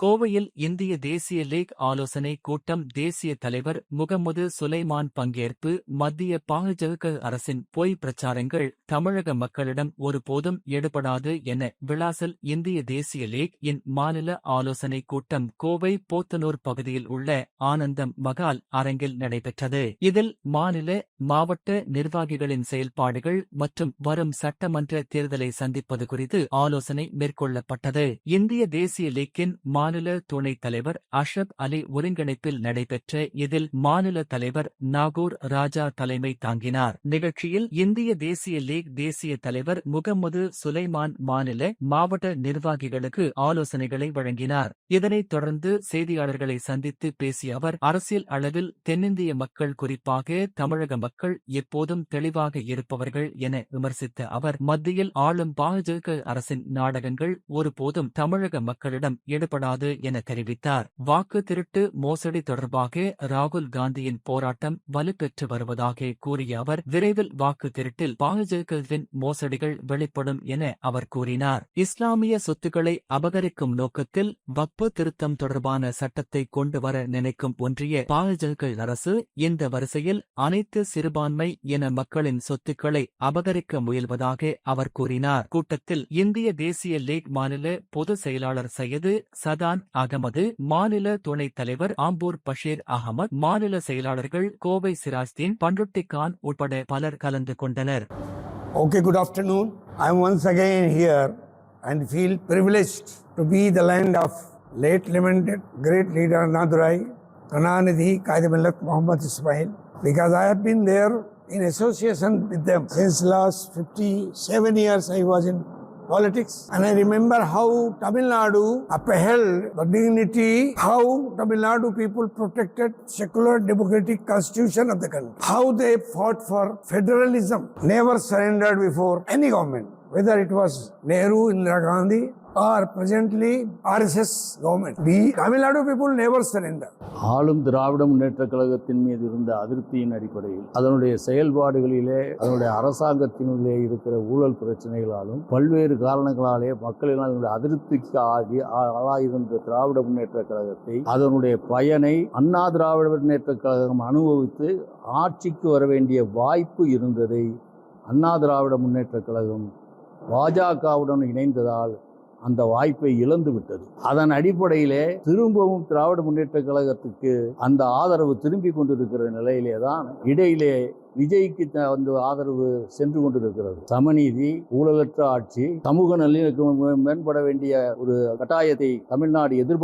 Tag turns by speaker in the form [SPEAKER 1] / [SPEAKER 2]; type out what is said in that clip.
[SPEAKER 1] கோவையில் இந்திய தேசிய லீக் ஆலோசனை கூட்டம் தேசிய தலைவர் முகமது சுலைமான் பங்கேற்பு மத்திய பாஜக அரசின் பொய் பிரச்சாரங்கள் தமிழக மக்களிடம் ஒருபோதும் எடுபடாது என விளாசல் இந்திய தேசிய லீக் இன் மாநில ஆலோசனை கூட்டம் கோவை போத்தனூர் பகுதியில் உள்ள ஆனந்தம் மகால் அரங்கில் நடைபெற்றது. இதில் மாநில மாவட்ட நிர்வாகிகளின் செயல்பாடுகள் மற்றும் வரும் சட்டமன்ற தேர்தலை சந்திப்பது குறித்து ஆலோசனை மேற்கொள்ளப்பட்டது. இந்திய தேசிய லீக்கின் மாநில துணைத் தலைவர் அஷப் அலி ஒருங்கிணைப்பில் நடைபெற்ற இதில் மாநில தலைவர் நாகூர் ராஜா தலைமை தாங்கினார். நிகழ்ச்சியில் இந்திய தேசிய லீக் தேசிய தலைவர் முகமது சுலைமான் மாநில மாவட்ட நிர்வாகிகளுக்கு ஆலோசனைகளை வழங்கினார். இதனைத் தொடர்ந்து செய்தியாளர்களை சந்தித்து பேசிய அவர் அரசியல் அளவில் தென்னிந்திய மக்கள் குறிப்பாக தமிழக மக்கள் எப்போதும் தெளிவாக இருப்பவர்கள் என விமர்சித்த அவர் மத்தியில் ஆளும் பாஜக அரசின் நாடகங்கள் ஒருபோதும் தமிழக மக்களிடம் ஈடுபடாது முடியாது என தெரிவித்தார். வாக்கு திருட்டு மோசடி தொடர்பாக ராகுல் காந்தியின் போராட்டம் வலுப்பெற்று வருவதாக கூறிய அவர் விரைவில் வாக்கு திருட்டில் பாஜகவின் மோசடிகள் வெளிப்படும் என அவர் கூறினார். இஸ்லாமிய சொத்துக்களை அபகரிக்கும் நோக்கத்தில் வக்பு திருத்தம் தொடர்பான சட்டத்தை கொண்டு வர நினைக்கும் ஒன்றிய பாஜக அரசு இந்த வரிசையில் அனைத்து சிறுபான்மை என மக்களின் சொத்துக்களை அபகரிக்க முயல்வதாக அவர் கூறினார். கூட்டத்தில் இந்திய தேசிய லீக் மாநில பொதுச் செயலாளர் சையது சதான் அகமது மாநில துணைத் தலைவர் ஆம்பூர் பஷீர் அகமது மாநில செயலாளர்கள் கோவை சிராஜ்தீன் பண்டுட்டி கான் உட்பட பலர் கலந்து கொண்டனர்
[SPEAKER 2] Okay, good afternoon. I am once again here and feel privileged to be the land of late lamented great leader Nadurai, Kananidhi Qaidamillat Muhammad Ismail, because I have been there in association with them since last 57 years I was in politics. And I remember how Tamil Nadu upheld the dignity, how Tamil Nadu people protected secular democratic constitution of the country, how they fought for federalism, never surrendered before any government, whether it was Nehru, Indira Gandhi are presently RSS government. We Tamil Nadu people never surrender.
[SPEAKER 3] ஆளும் திராவிட முன்னேற்றக் கழகத்தின் மீது இருந்த அதிருப்தியின் அடிப்படையில் அதனுடைய செயல்பாடுகளிலே அதனுடைய அரசாங்கத்தினுள்ளே இருக்கிற ஊழல் பிரச்சனைகளாலும் பல்வேறு காரணங்களாலே மக்களினால் அதிருப்திக்கு ஆகி ஆ- ஆளாயிருந்த திராவிட முன்னேற்றக் கழகத்தை அதனுடைய பயனை அண்ணா திராவிட முன்னேற்றக் கழகம் அனுபவித்து ஆட்சிக்கு வர வேண்டிய வாய்ப்பு இருந்ததை அண்ணா திராவிட முன்னேற்றக் கழகம் பாஜகவுடன் இணைந்ததால் அந்த வாய்ப்பை இழந்து விட்டது. அதன் அடிப்படையிலே திரும்பவும் திராவிட முன்னேற்ற கழகத்துக்கு அந்த ஆதரவு திரும்பி கொண்டிருக்கிற நிலையிலே தான் இடையிலே விஜய்க்கு த- வந்து ஆதரவு சென்று கொண்டிருக்கிறது. சமநீதி ஊழலற்ற ஆட்சி சமூக நல்லிணக்கம் மேம்பட வேண்டிய ஒரு கட்டாயத்தை தமிழ்நாடு எதிர்ப்பு